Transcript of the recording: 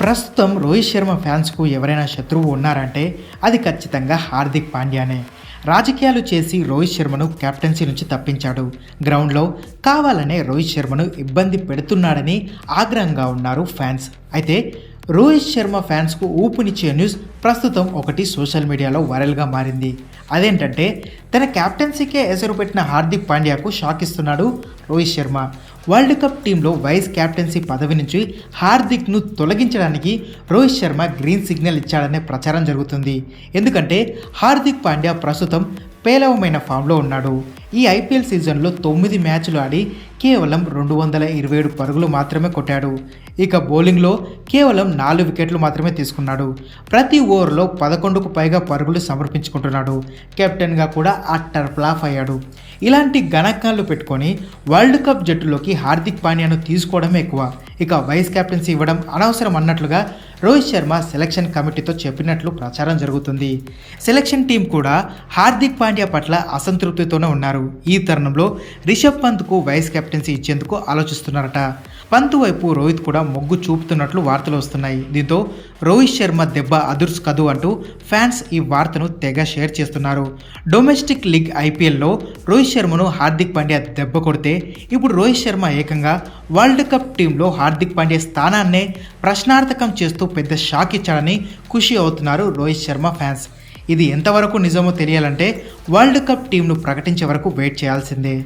ప్రస్తుతం రోహిత్ శర్మ ఫ్యాన్స్కు ఎవరైనా శత్రువు ఉన్నారంటే అది ఖచ్చితంగా హార్దిక్ పాండ్యానే. రాజకీయాలు చేసి రోహిత్ శర్మను కెప్టెన్సీ నుంచి తప్పించాడు. గ్రౌండ్లో కావాలనే రోహిత్ శర్మను ఇబ్బంది పెడుతున్నాడని ఆగ్రహంగా ఉన్నారు ఫ్యాన్స్. అయితే రోహిత్ శర్మ ఫ్యాన్స్కు ఊపునిచ్చే న్యూస్ ప్రస్తుతం ఒకటి సోషల్ మీడియాలో వైరల్గా మారింది. అదేంటంటే తన కెప్టెన్సీకే ఎసరు పెట్టిన హార్దిక్ పాండ్యాకు షాక్ ఇస్తున్నాడు రోహిత్ శర్మ. వరల్డ్ కప్ టీంలో వైస్ కెప్టెన్సీ పదవి నుంచి హార్దిక్ను తొలగించడానికి రోహిత్ శర్మ గ్రీన్ సిగ్నల్ ఇచ్చాడనే ప్రచారం జరుగుతుంది. ఎందుకంటే హార్దిక్ పాండ్యా ప్రస్తుతం పేలవమైన ఫామ్లో ఉన్నాడు. ఈ ఐపీఎల్ సీజన్లో తొమ్మిది మ్యాచ్లు ఆడి కేవలం రెండు వందల ఇరవై ఏడు పరుగులు మాత్రమే కొట్టాడు. ఇక బౌలింగ్లో కేవలం నాలుగు వికెట్లు మాత్రమే తీసుకున్నాడు. ప్రతి ఓవర్లో పదకొండుకు పైగా పరుగులు సమర్పించుకుంటున్నాడు. కెప్టెన్గా కూడా అట్టర్ ఫ్లాఫ్ అయ్యాడు. ఇలాంటి గణకాలు పెట్టుకొని వరల్డ్ కప్ జట్టులోకి హార్దిక్ పాండ్యాను తీసుకోవడమే ఎక్కువ. ఇక వైస్ కెప్టెన్సీ ఇవ్వడం అనవసరం అన్నట్లుగా రోహిత్ శర్మ సెలక్షన్ కమిటీతో చెప్పినట్లు ప్రచారం జరుగుతుంది. సెలక్షన్ టీం కూడా హార్దిక్ పాండ్యా పట్ల అసంతృప్తితోనే ఉన్నారు. ఈ తరుణంలో రిషబ్ పంత్కు వైస్ కెప్టెన్సీ ఇచ్చేందుకు ఆలోచిస్తున్నారట. పంత్ వైపు రోహిత్ కూడా మొగ్గు చూపుతున్నట్లు వార్తలు వస్తున్నాయి. దీంతో రోహిత్ శర్మ దెబ్బ అదుర్స్ కదు అంటూ ఫ్యాన్స్ ఈ వార్తను తెగ షేర్ చేస్తున్నారు. డొమెస్టిక్ లీగ్ ఐపీఎల్లో రోహిత్ శర్మను హార్దిక్ పాండ్యా దెబ్బ కొడితే ఇప్పుడు రోహిత్ శర్మ ఏకంగా వరల్డ్ కప్ టీంలో హార్దిక్ పాండ్యా స్థానాన్నే ప్రశ్నార్థకం చేస్తూ పెద్ద షాక్ ఇచ్చాడని ఖుషి అవుతున్నారు రోహిత్ శర్మ ఫ్యాన్స్. ఇది ఎంతవరకు నిజమో తెలియాలంటే వరల్డ్ కప్ టీంను ప్రకటించే వరకు వెయిట్ చేయాల్సిందే.